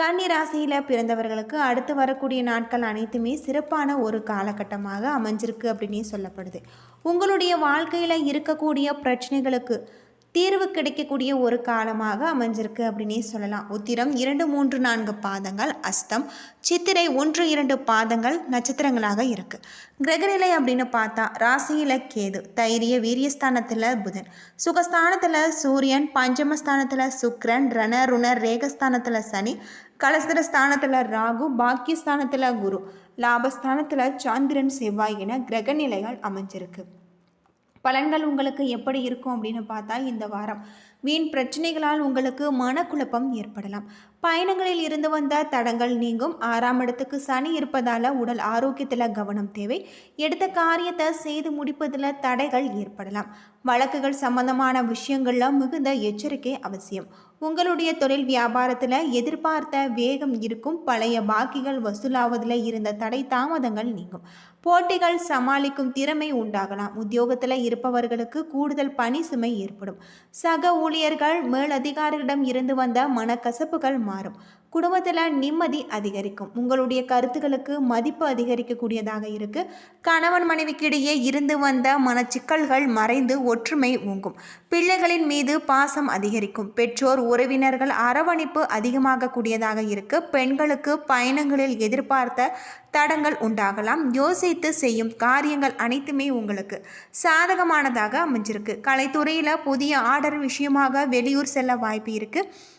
கன்னி ராசியில் பிறந்தவர்களுக்கு அடுத்து வரக்கூடிய நாட்கள் அனைத்துமே சிறப்பான ஒரு காலகட்டமாக அமைஞ்சிருக்கு அப்படின்னே சொல்லப்படுது. உங்களுடைய வாழ்க்கையில் இருக்கக்கூடிய பிரச்சனைகளுக்கு தீர்வு கிடைக்கக்கூடிய ஒரு காலமாக அமைஞ்சிருக்கு அப்படின்னே சொல்லலாம். உத்திரம் இரண்டு மூன்று நான்கு பாதங்கள் அஸ்தம் சித்திரை ஒன்று இரண்டு பாதங்கள் நட்சத்திரங்களாக இருக்குது கிரகநிலை அப்படின்னு பார்த்தா ராசியில் கேது தைரிய வீரியஸ்தானத்தில் புதன் சுகஸ்தானத்தில் சூரியன் பஞ்சமஸ்தானத்தில் சுக்ரன் ரண ருணர் ரேகஸ்தானத்தில் சனி கலஸ்தர ஸ்தானத்தில் ராகு பாக்கியஸ்தானத்தில் குரு லாபஸ்தானத்தில் சாந்திரன் செவ்வாய் என கிரகநிலைகள் அமைஞ்சிருக்கு. பலன்கள் உங்களுக்கு எப்படி இருக்கும் அப்படின்னு பார்த்தா இந்த வாரம் வீண் பிரச்சனைகளால் உங்களுக்கு மனக்குழப்பம் ஏற்படலாம். பயணங்களில் இருந்து வந்த தடங்கள் நீங்கும். ஆறாம் இடத்துக்கு சனி இருப்பதால் உடல் ஆரோக்கியத்தில் கவனம் தேவை. எடுத்த காரியத்தை செய்து முடிப்பதில் தடைகள் ஏற்படலாம். வழக்குகள் சம்பந்தமான விஷயங்களில் மிகுந்த எச்சரிக்கை அவசியம். உங்களுடைய தொழில் வியாபாரத்தில் எதிர்பார்த்த வேகம் இருக்கும். பழைய பாக்கிகள் வசூலாவதில் இருந்த தடை தாமதங்கள் நீங்கும். போட்டிகள் சமாளிக்கும் திறமை உண்டாகலாம். உத்தியோகத்தில் இருப்பவர்களுக்கு கூடுதல் பணி சுமை ஏற்படும். சக ஊழியர்கள் மேலதிகாரிகளிடம் இருந்து வந்த மனக்கசப்புகள் மாறும். குடும்பத்தில் நிம்மதி அதிகரிக்கும். உங்களுடைய கருத்துக்களுக்கு மதிப்பு அதிகரிக்கக்கூடியதாக இருக்குது கணவன் மனைவிக்கிடையே இருந்து வந்த மனச்சிக்கல்கள் மறைந்து ஒற்றுமை ஓங்கும் பிள்ளைகளின் மீது பாசம் அதிகரிக்கும். பெற்றோர் உறவினர்கள் அரவணைப்பு அதிகமாக கூடியதாக பெண்களுக்கு பயணங்களில் எதிர்பார்த்த தடங்கள் உண்டாகலாம். யோசித்து செய்யும் காரியங்கள் அனைத்துமே உங்களுக்கு சாதகமானதாக அமைஞ்சிருக்கு. கலைத்துறையில் புதிய ஆர்டர் விஷயமாக வெளியூர் செல்ல வாய்ப்பு இருக்குது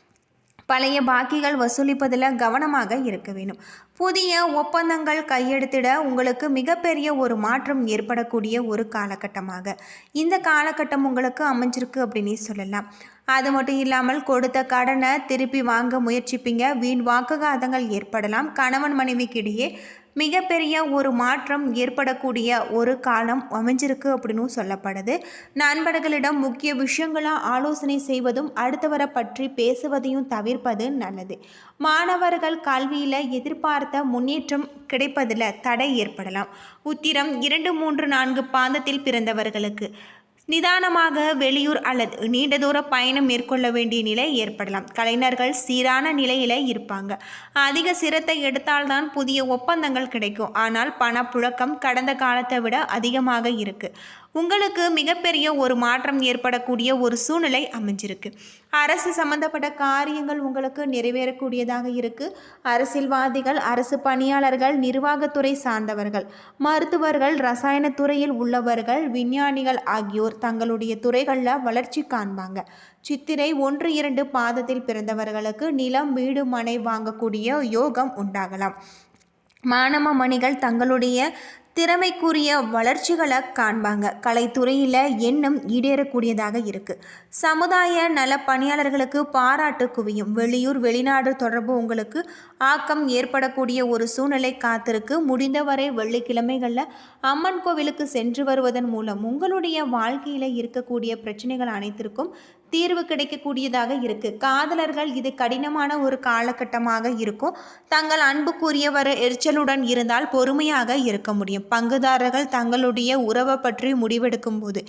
பழைய பாக்கிகள் வசூலிப்பதில் கவனமாக இருக்க வேணும் புதிய ஒப்பந்தங்கள் கையெழுத்திட உங்களுக்கு மிகப்பெரிய ஒரு மாற்றம் ஏற்படக்கூடிய ஒரு காலகட்டமாக. இந்த காலகட்டம் உங்களுக்கு அமைஞ்சிருக்கு அப்படின்னு சொல்லலாம். அது மட்டும் இல்லாமல் கொடுத்த கடனை திருப்பி வாங்க முயற்சிப்பீங்க. வீண் வாக்குவாதங்கள் ஏற்படலாம். கணவன் மனைவிக்கிடையே மிகப்பெரிய ஒரு மாற்றம் ஏற்படக்கூடிய ஒரு காலம் அமைஞ்சிருக்கு அப்படின்னு சொல்லப்படுது. நண்பர்களிடம் முக்கிய விஷயங்களாக ஆலோசனை செய்வதும் அடுத்தவரை பற்றி பேசுவதையும் தவிர்ப்பது நல்லது. மாணவர்கள் கல்வியில் எதிர்பார்த்த முன்னேற்றம் கிடைப்பதில் தடை ஏற்படலாம். உத்திரம் இரண்டு மூன்று நான்கு பாந்தத்தில் பிறந்தவர்களுக்கு. நிதானமாக வெளியூர் அல்லது நீண்ட தூர பயணம் மேற்கொள்ள வேண்டிய நிலை ஏற்படலாம். கலைஞர்கள் சீரான நிலையில் இருப்பாங்க. அதிக சிரத்தை எடுத்தால்தான் புதிய ஒப்பந்தங்கள் கிடைக்கும். ஆனால் பணப்புழக்கம் கடந்த காலத்தை விட அதிகமாக இருக்குது உங்களுக்கு மிகப்பெரிய ஒரு மாற்றம் ஏற்படக்கூடிய ஒரு சூழ்நிலை அமைஞ்சிருக்கு. அரசு சம்பந்தப்பட்ட காரியங்கள் உங்களுக்கு நிறைவேறக்கூடியதாக இருக்குது அரசியல்வாதிகள் அரசு பணியாளர்கள் நிர்வாகத்துறை சார்ந்தவர்கள் மருத்துவர்கள் ரசாயனத்துறையில் உள்ளவர்கள் விஞ்ஞானிகள் ஆகியோர் தங்களுடைய துறைகளில் வளர்ச்சி காண்பாங்க. சித்திரை ஒன்று இரண்டு பாதத்தில் பிறந்தவர்களுக்கு நிலம் வீடு மனை வாங்கக்கூடிய யோகம் உண்டாகலாம். மாணவ மணிகள் தங்களுடைய திறமைக்குரிய வளர்ச்சிகளை காண்பாங்க. கலைத்துறையில் எண்ணம் ஈடேறக்கூடியதாக இருக்குது சமுதாய நல பணியாளர்களுக்கு பாராட்டு குவியும். வெளியூர் வெளிநாடு தொடர்பு உங்களுக்கு ஆக்கம் ஏற்படக்கூடிய ஒரு சூழ்நிலை காத்திருக்கு. முடிந்தவரை வெள்ளிக்கிழமைகளில் அம்மன் கோவிலுக்கு சென்று வருவதன் மூலம் உங்களுடைய வாழ்க்கையில் இருக்கக்கூடிய பிரச்சனைகள் அனைத்திற்கும் தீர்வு கிடைக்கக்கூடியதாக இருக்குது காதலர்கள் இது கடினமான ஒரு காலகட்டமாக இருக்கும். தங்கள் அன்புக்குரியவர் எரிச்சலுடன் இருந்தால் பொறுமையாக இருக்க முடியும். பங்குதாரர்கள் தங்களுடைய உறவை பற்றி முடிவெடுக்கும் போது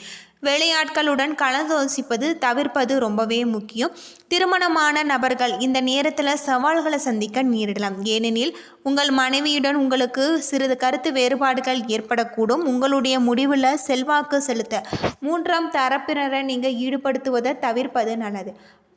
வெளியாட்களுடன் கலந்தோசிப்பது தவிர்ப்பது ரொம்பவே முக்கியம். திருமணமான நபர்கள் இந்த நேரத்தில் சவால்களை சந்திக்க நேரிடலாம். ஏனெனில் உங்கள் மனைவியுடன் உங்களுக்கு சிறிது கருத்து வேறுபாடுகள் ஏற்படக்கூடும். உங்களுடைய முடிவில் செல்வாக்கு செலுத்த மூன்றாம் தரப்பினரை நீங்கள் ஈடுபடுத்துவதை தவிர்ப்பது நல்லது.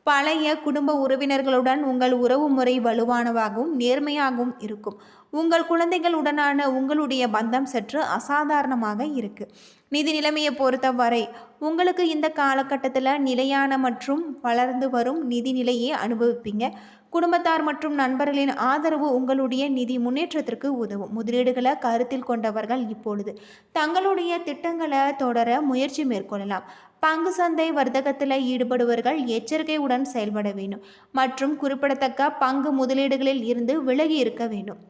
பழைய குடும்ப உறவினர்களுடன் உங்கள் உறவு முறை வலுவானதாகவும் நேர்மையாகவும் இருக்கும். உங்கள் குழந்தைகளுடனான உங்களுடைய பந்தம் சற்று அசாதாரணமாக இருக்குது நிதி நிலைமையை பொறுத்தவரை உங்களுக்கு இந்த காலகட்டத்தில் நிலையான மற்றும் வளர்ந்து வரும் நிதி நிலையை அனுபவிப்பீங்க. குடும்பத்தார் மற்றும் நண்பர்களின் ஆதரவு உங்களுடைய நிதி முன்னேற்றத்திற்கு உதவும். முதலீடுகளை கருத்தில் கொண்டவர்கள் இப்பொழுது தங்களுடைய திட்டங்களை தொடர முயற்சி மேற்கொள்ளலாம். பங்கு சந்தை வர்த்தகத்தில் ஈடுபடுவர்கள் எச்சரிக்கையுடன் செயல்பட வேண்டும். மற்றும் குறிப்பிடத்தக்க பங்கு முதலீடுகளில் இருந்து விலகி இருக்க வேண்டும்.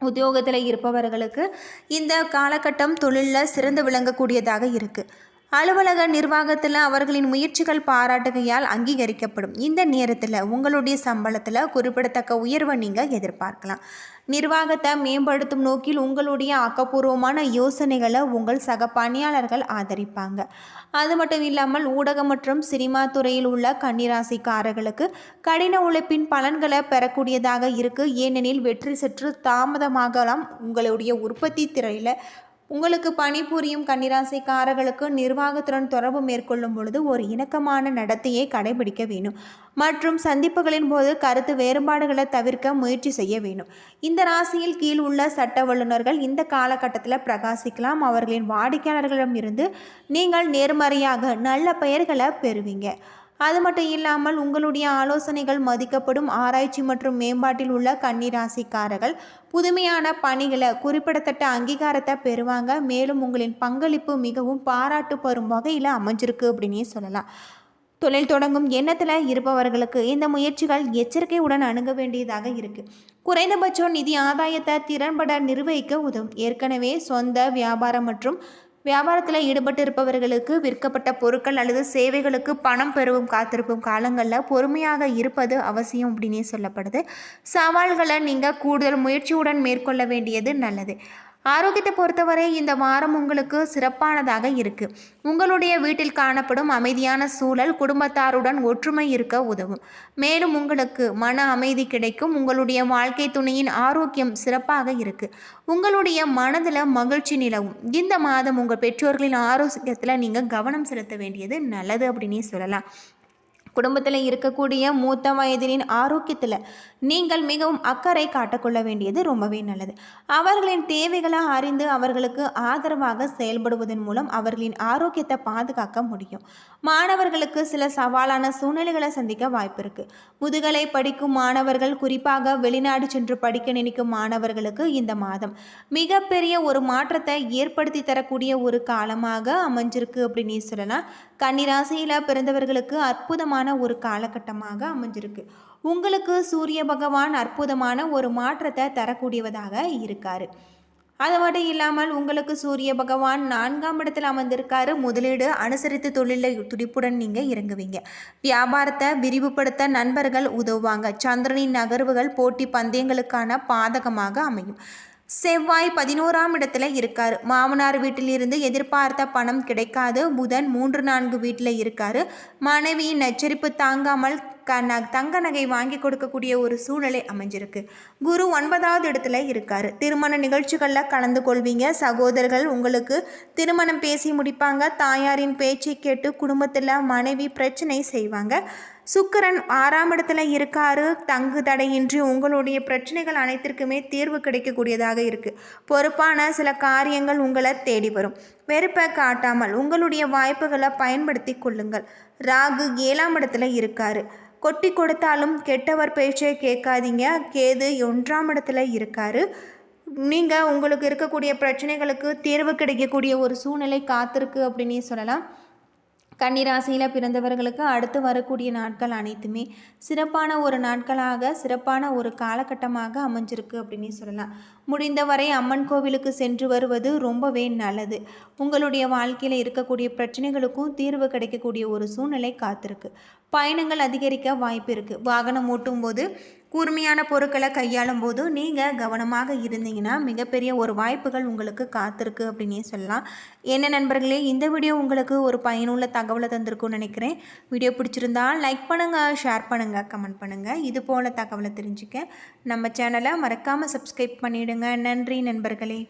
உத்தியோகத்தில் இருப்பவர்களுக்கு இந்த காலகட்டம் தொழிலில் சிறந்து விளங்கக்கூடியதாக இருக்குது அலுவலக நிர்வாகத்தில் அவர்களின் முயற்சிகள் பாராட்டுகையால் அங்கீகரிக்கப்படும். இந்த நேரத்தில் உங்களுடைய சம்பளத்தில் குறிப்பிடத்தக்க உயர்வை நீங்கள் எதிர்பார்க்கலாம். நிர்வாகத்தை மேம்படுத்தும் நோக்கில் உங்களுடைய ஆக்கப்பூர்வமான யோசனைகளை உங்கள் சக பணியாளர்கள் ஆதரிப்பாங்க. அது மட்டும் இல்லாமல் ஊடகம் மற்றும் சினிமா துறையில் உள்ள கன்னிராசிக்காரர்களுக்கு கடின உழைப்பின் பலன்களை பெறக்கூடியதாக இருக்குது ஏனெனில் வெற்றி சற்று தாமதமாகலாம். உங்களுடைய உற்பத்தி துறையில் உங்களுக்கு பணிபுரியும் கன்னிராசிக்காரர்களுக்கு நிர்வாகத்துடன் தொடர்பு மேற்கொள்ளும் பொழுது ஒரு இணக்கமான நடத்தையை கடைபிடிக்க வேணும் மற்றும் சந்திப்புகளின் போது கருத்து வேறுபாடுகளை தவிர்க்க முயற்சி செய்ய வேணும் இந்த ராசியில் கீழ் உள்ள சட்ட வல்லுநர்கள் இந்த காலகட்டத்தில் பிரகாசிக்கலாம். அவர்களின் வாடிக்கையாளர்களிடம் இருந்து நீங்கள் நேர்மறையாக நல்ல பெயர்களை பெறுவீங்க. அது மட்டும் இல்லாமல் உங்களுடைய ஆலோசனைகள் மதிக்கப்படும் ஆராய்ச்சி மற்றும் மேம்பாட்டில் உள்ள கன்னிராசிக்காரர்கள் புதுமையான பணிகளை குறிப்பிடத்தட்ட அங்கீகாரத்தை பெறுவாங்க. மேலும் உங்களின் பங்களிப்பு மிகவும் பாராட்டு பெறும் வகையில் அமைஞ்சிருக்கு அப்படின்னே சொல்லலாம். தொழில் தொடங்கும் எண்ணத்தில் இருப்பவர்களுக்கு இந்த முயற்சிகள் எச்சரிக்கையுடன் அணுக வேண்டியதாக இருக்குது குறைந்தபட்சம் நிதி ஆதாயத்தை திறன்பட நிர்வகிக்க உதவும். ஏற்கனவே சொந்த வியாபாரம் மற்றும் வியாபாரத்தில் ஈடுபட்டு இருப்பவர்களுக்கு விற்கப்பட்ட பொருட்கள் அல்லது சேவைகளுக்கு பணம் பெறவும் காத்திருக்கும் காலங்களில் பொறுமையாக இருப்பது அவசியம் அப்படின்னே சொல்லப்படுது. சவால்களை நீங்கள் கூடுதல் முயற்சியுடன் மேற்கொள்ள வேண்டியது நல்லது. ஆரோக்கியத்தை பொறுத்தவரை இந்த வாரம் உங்களுக்கு சிறப்பானதாக இருக்குது உங்களுடைய வீட்டில் காணப்படும் அமைதியான சூழல் குடும்பத்தாருடன் ஒற்றுமை இருக்க உதவும். மேலும் உங்களுக்கு மன அமைதி கிடைக்கும். உங்களுடைய வாழ்க்கை துணையின் ஆரோக்கியம் சிறப்பாக இருக்குது உங்களுடைய மனதில் மகிழ்ச்சி நிலவும். இந்த மாதம் உங்கள் பெற்றோர்களின் ஆரோக்கியத்தில் நீங்கள் கவனம் செலுத்த வேண்டியது நல்லது அப்படின்னே சொல்லலாம். குடும்பத்தில் இருக்கக்கூடிய மூத்த வயதினின் ஆரோக்கியத்தில் நீங்கள் மிகவும் அக்கறை காட்டக்கொள்ள வேண்டியது ரொம்பவே நல்லது. அவர்களின் தேவைகளை அறிந்து அவர்களுக்கு ஆதரவாக செயல்படுவதன் மூலம் அவர்களின் ஆரோக்கியத்தை பாதுகாக்க முடியும். மாணவர்களுக்கு சில சவாலான சூழ்நிலைகளை சந்திக்க வாய்ப்பு இருக்குது முதுகலை படிக்கும் மாணவர்கள் குறிப்பாக வெளிநாடு சென்று படிக்க நினைக்கும் மாணவர்களுக்கு இந்த மாதம் மிகப்பெரிய ஒரு மாற்றத்தை ஏற்படுத்தி தரக்கூடிய ஒரு காலமாக அமைஞ்சிருக்கு அப்படின்னு சொல்லலாம். கன்னிராசியில் பிறந்தவர்களுக்கு அற்புதமான ஒரு காலகட்டமாக அமைஞ்சிருக்கு. உங்களுக்கு சூரிய பகவான் அற்புதமான ஒரு மாற்றத்தை தரக்கூடியவதாக இருக்கார். அது மட்டும் இல்லாமல் உங்களுக்கு சூரிய பகவான் நான்காம் இடத்தில் அமர்ந்திருக்காரு. முதலீடு அனுசரித்து தொழிலில் துடிப்புடன் நீங்கள் இறங்குவீங்க. வியாபாரத்தை விரிவுபடுத்த நண்பர்கள் உதவுவாங்க. சந்திரனின் நகர்வுகள் போட்டி பந்தயங்களுக்கான பாதகமாக அமையும். செவ்வாய் பதினோராம் இடத்துல இருக்கார். மாமனார் வீட்டிலிருந்து எதிர்பார்த்த பணம் கிடைக்காது. புதன் மூன்று நான்கு வீட்டில் இருக்கார். மனைவியின் நச்சரிப்பு தாங்காமல் க ந தங்க நகை வாங்கி கொடுக்கக்கூடிய ஒரு சூழ்நிலை அமைஞ்சிருக்கு. குரு ஒன்பதாவது இடத்துல இருக்கார். திருமண நிகழ்ச்சிகளில் கலந்து கொள்வீங்க. சகோதரர்கள் உங்களுக்கு திருமணம் பேசி முடிப்பாங்க. தாயாரின் பேச்சை கேட்டு குடும்பத்தில் மனைவி பிரச்சனை செய்வாங்க. சுக்கரன் ஆறாம் இடத்துல இருக்காரு. தங்கு தடையின்றி உங்களுடைய பிரச்சனைகள் அனைத்திற்குமே தீர்வு கிடைக்கக்கூடியதாக இருக்குது பொறுப்பான சில காரியங்கள் உங்களை தேடி வரும். வெறுப்பை காட்டாமல் உங்களுடைய வாய்ப்புகளை பயன்படுத்தி கொள்ளுங்கள். ராகு ஏழாம் இடத்துல இருக்காரு. கொட்டி கொடுத்தாலும் கெட்டவர் பேச்சை கேட்காதீங்க. கேது ஒன்றாம் இடத்துல இருக்காரு. நீங்கள் உங்களுக்கு இருக்கக்கூடிய பிரச்சனைகளுக்கு தீர்வு கிடைக்கக்கூடிய ஒரு சூழ்நிலை காத்திருக்கு அப்படின்னு சொல்லலாம். கன்னிராசியில் பிறந்தவர்களுக்கு அடுத்து வரக்கூடிய நாட்கள் அனைத்துமே சிறப்பான ஒரு நாட்களாக சிறப்பான ஒரு காலகட்டமாக அமைஞ்சிருக்கு அப்படின்னு சொல்லலாம். முடிந்தவரை அம்மன் கோவிலுக்கு சென்று வருவது ரொம்பவே நல்லது. உங்களுடைய வாழ்க்கையில் இருக்கக்கூடிய பிரச்சனைகளுக்கும் தீர்வு கிடைக்கக்கூடிய ஒரு சூழ்நிலை காத்திருக்கு. பயணங்கள் அதிகரிக்க வாய்ப்பு இருக்குது வாகனம் ஓட்டும் போது கூர்மையான பொருட்களை கையாளும் போது நீங்கள் கவனமாக இருந்தீங்கன்னா மிகப்பெரிய ஒரு வாய்ப்புகள் உங்களுக்கு காத்திருக்கு அப்படின்னே சொல்லலாம். என்ன நண்பர்களே இந்த வீடியோ உங்களுக்கு ஒரு பயனுள்ள தகவலை தந்திருக்கும்னு நினைக்கிறேன். வீடியோ பிடிச்சிருந்தா லைக் பண்ணுங்கள் ஷேர் பண்ணுங்கள் கமெண்ட் பண்ணுங்கள் இது போல் தகவலை தெரிஞ்சுக்க நம்ம சேனலை மறக்காமல் சப்ஸ்கிரைப் பண்ணிவிடுங்க நன்றி நண்பர்களே.